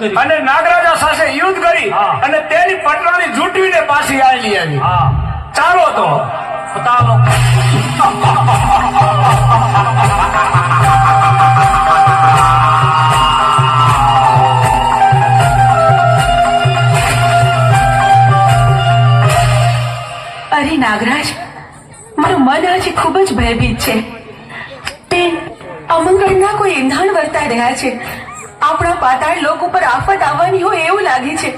કર્યું અને નાગરાજા સાથે યુદ્ધ કરી અને તેની પટરાની જૂટવીને પાછી આવી આવી ચાલો તો. ચાલો અરે નાગરાજ મારું મન હજી ખૂબ જ ભયભીત છે. તે અમંગળના કોઈ એંધાણ વર્તા રહ્યા છે. આપણા પાતાળ લોક ઉપર આફત આવવાની હોય એવું લાગે છે.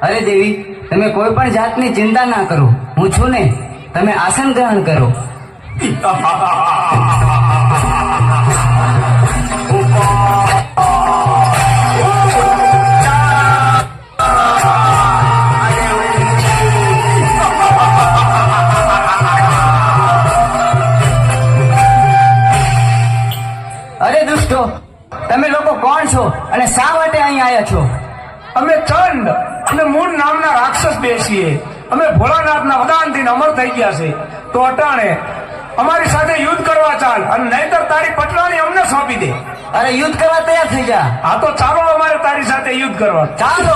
અરે દેવી તમે કોઈ પણ જાતની ચિંતા ના કરો. હું છું ને તમે આસન ગ્રહણ કરો. અને શા માટે અહીં આવ્યા છો? અમે ચંદ અને મૂળ નામના રાક્ષસ બેસીએ અમે ભોળાનાથના વદાનથી અમર થઈ ગયા છે. તો અટાણે અમારી સાથે યુદ્ધ કરવા ચાલ અને નહીતર તારી પટરાણી અમને સોંપી દે. અરે યુદ્ધ કરવા તૈયાર થઈ જા. આ તો ચાલો અમારે તારી સાથે યુદ્ધ કરવા. ચાલો.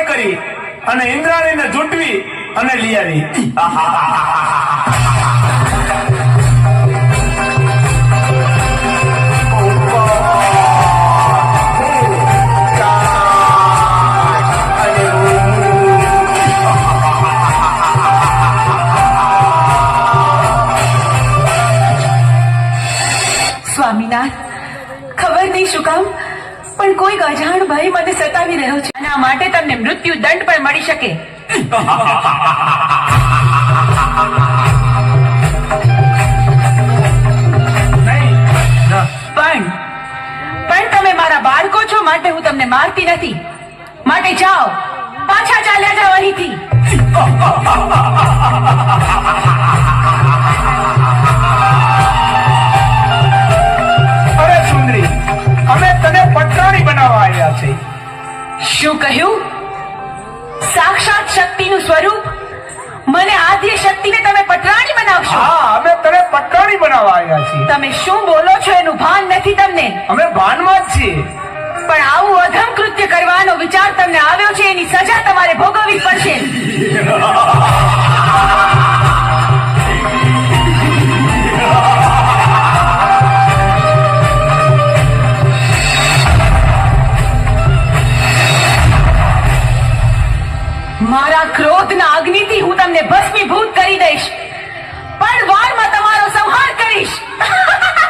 ઉપર કરી અને ઇન્દ્રાણીને જૂટવી અને લઈ આવી. સ્વામીનાથ, ખબર નહીં શું કામ, પણ કોઈ અજાણ ભાઈ મને સતાવી રહ્યો છે. માટે તમને મૃત્યુ દંડ પણ મળી શકે. પણ પણ તમે મારા બાળકો છો માટે હું તમને મારતી નથી. માટે જાઓ. પાછા ચાલ્યા જાઓ અહીંથી. શું કહ્યું? સાક્ષાત શક્તિનું સ્વરૂપ? મને આદ્ય શક્તિને તમે પટરાણી બનાવશો. હા અમે તને પટરાણી બનાવવા આવ્યા છીએ. તમે શું બોલો છો એનું ભાન નથી તમને? અમે ભાનમાં જ છીએ. પણ આવું અધમ કૃત્ય કરવાનો વિચાર તમને આવ્યો છે એની સજા મારા ક્રોધના અગ્નિથી હું તમને ભસ્મીભૂત કરી દઈશ. પણ વારમાં તમારો સંહાર કરીશ.